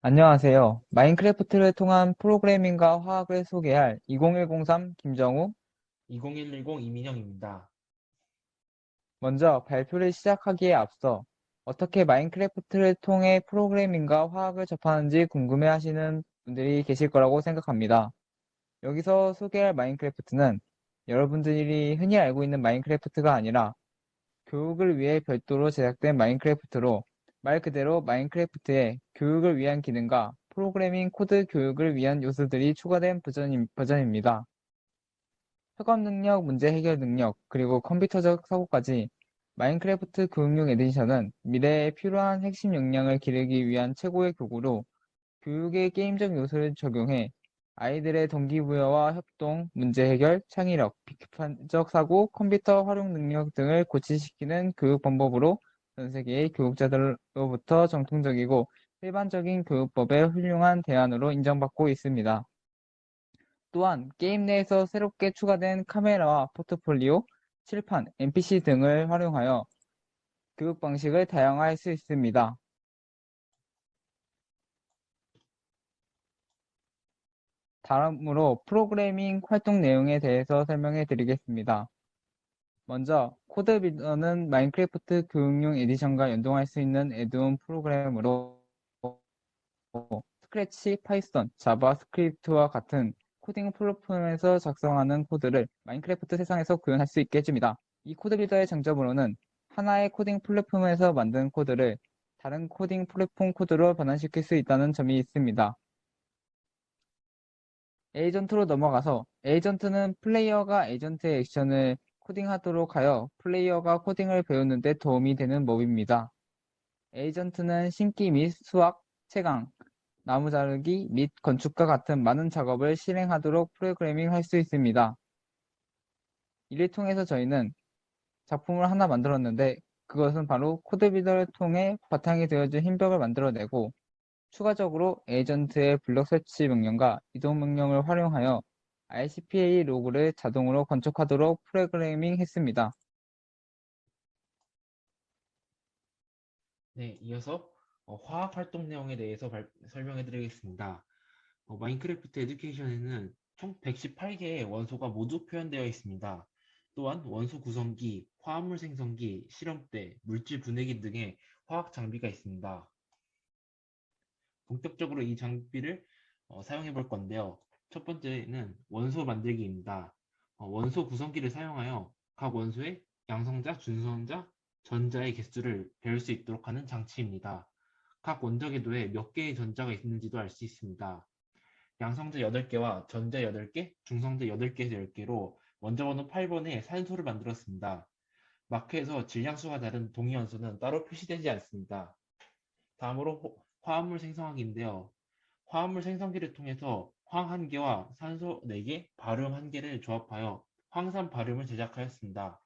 안녕하세요. 마인크래프트를 통한 프로그래밍과 화학을 소개할 2010-3 김정우. 20110 이민영입니다. 먼저 발표를 시작하기에 앞서 어떻게 마인크래프트를 통해 프로그래밍과 화학을 접하는지 궁금해 하시는 분들이 계실 거라고 생각합니다. 여기서 소개할 마인크래프트는 여러분들이 흔히 알고 있는 마인크래프트가 아니라 교육을 위해 별도로 제작된 마인크래프트로 말 그대로 마인크래프트에 교육을 위한 기능과 프로그래밍 코드 교육을 위한 요소들이 추가된 버전, 버전입니다. 학업 능력, 문제 해결 능력, 그리고 컴퓨터적 사고까지 마인크래프트 교육용 에디션은 미래에 필요한 핵심 역량을 기르기 위한 최고의 교구로 교육의 게임적 요소를 적용해 아이들의 동기부여와 협동, 문제 해결, 창의력, 비판적 사고, 컴퓨터 활용 능력 등을 고취시키는 교육 방법으로 전 세계의 교육자들로부터 정통적이고 일반적인 교육법의 훌륭한 대안으로 인정받고 있습니다. 또한 게임 내에서 새롭게 추가된 카메라와 포트폴리오, 칠판, NPC 등을 활용하여 교육 방식을 다양화할 수 있습니다. 다음으로 프로그래밍 활동 내용에 대해서 설명해 드리겠습니다. 먼저 코드 빌더는 마인크래프트 교육용 에디션과 연동할 수 있는 에드온 프로그램으로 스크래치, 파이썬, 자바스크립트와 같은 코딩 플랫폼에서 작성하는 코드를 마인크래프트 세상에서 구현할 수 있게 해줍니다. 이 코드 빌더의 장점으로는 하나의 코딩 플랫폼에서 만든 코드를 다른 코딩 플랫폼 코드로 변환시킬 수 있다는 점이 있습니다. 에이전트로 넘어가서 에이전트는 플레이어가 에이전트의 액션을 코딩하도록 하여 플레이어가 코딩을 배우는 데 도움이 되는 몹입니다. 에이전트는 심기 및 수학, 채강, 나무 자르기 및 건축과 같은 많은 작업을 실행하도록 프로그래밍 할 수 있습니다. 이를 통해서 저희는 작품을 하나 만들었는데 그것은 바로 코드 빌더를 통해 바탕이 되어준 흰벽을 만들어내고 추가적으로 에이전트의 블록 설치 명령과 이동 명령을 활용하여 RCPA 로그를 자동으로 건축하도록 프로그래밍 했습니다. 네, 이어서 어, 화학 활동 내용에 대해서 설명해 드리겠습니다. 어, 마인크래프트 에듀케이션에는 총 118개의 원소가 모두 표현되어 있습니다. 또한 원소 구성기, 화합물 생성기, 실험대, 물질 분해기 등의 화학 장비가 있습니다. 본격적으로 이 장비를 어, 사용해 볼 건데요. 첫 번째는 원소 만들기입니다. 어, 원소 구성기를 사용하여 각 원소의 양성자, 준성자, 전자의 개수를 배울 수 있도록 하는 장치입니다. 각 원자 궤도에 몇 개의 전자가 있는지도 알 수 있습니다. 양성자 8개와 전자 8개, 중성자 8개, 10개로 원자 번호 8번에 산소를 만들었습니다. 마크에서 질량수가 다른 동위원소는 따로 표시되지 않습니다. 다음으로 화합물 생성하기인데요. 화합물 생성기를 통해서 황 1개와 산소 4개, 바륨 1개를 조합하여 황산 바륨을 제작하였습니다.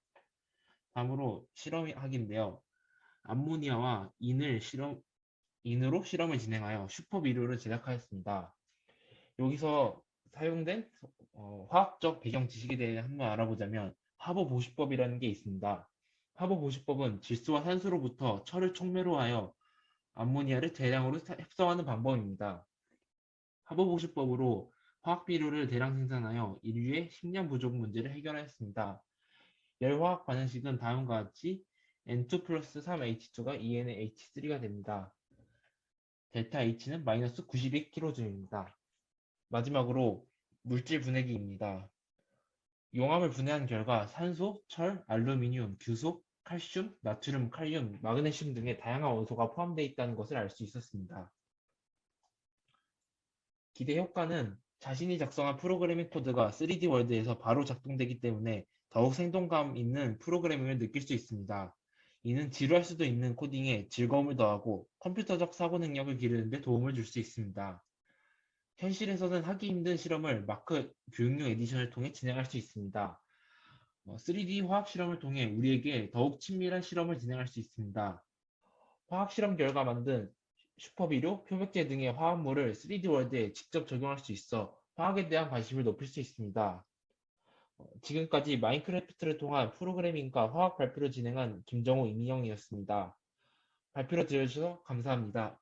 다음으로 실험하기인데요. 암모니아와 인을 실험, 인으로 실험을 진행하여 슈퍼비료를 제작하였습니다. 여기서 사용된 어, 화학적 배경 지식에 대해 한번 알아보자면 화보 보시법이라는 게 있습니다. 화보 보시법은 질소와 산소로부터 철을 촉매로 하여 암모니아를 대량으로 합성하는 방법입니다. 화보보시법으로 화학비료를 대량 생산하여 인류의 식량 부족 문제를 해결하였습니다. 열화학 반응식은 다음과 같이 N2 플러스 3H2가 2NH3가 됩니다. 델타 H는 마이너스 92kJ입니다. 마지막으로 물질 분해기입니다. 용암을 분해한 결과 산소, 철, 알루미늄, 규소, 칼슘, 나트륨, 칼륨, 마그네슘 등의 다양한 원소가 포함되어 있다는 것을 알 수 있었습니다. 기대 효과는 자신이 작성한 프로그래밍 코드가 3D 월드에서 바로 작동되기 때문에 더욱 생동감 있는 프로그래밍을 느낄 수 있습니다. 이는 지루할 수도 있는 코딩에 즐거움을 더하고 컴퓨터적 사고 능력을 기르는 데 도움을 줄 수 있습니다. 현실에서는 하기 힘든 실험을 마크 교육용 에디션을 통해 진행할 수 있습니다. 3D 어, 화학 실험을 통해 우리에게 더욱 친밀한 실험을 진행할 수 있습니다. 화학 실험 결과 만든 슈퍼비료, 표백제 등의 화합물을 3D 월드에 직접 적용할 수 있어 화학에 대한 관심을 높일 수 있습니다. 어, 지금까지 마인크래프트를 통한 프로그래밍과 화학 발표를 진행한 김정호 이민영이었습니다. 발표를 들어주셔서 감사합니다.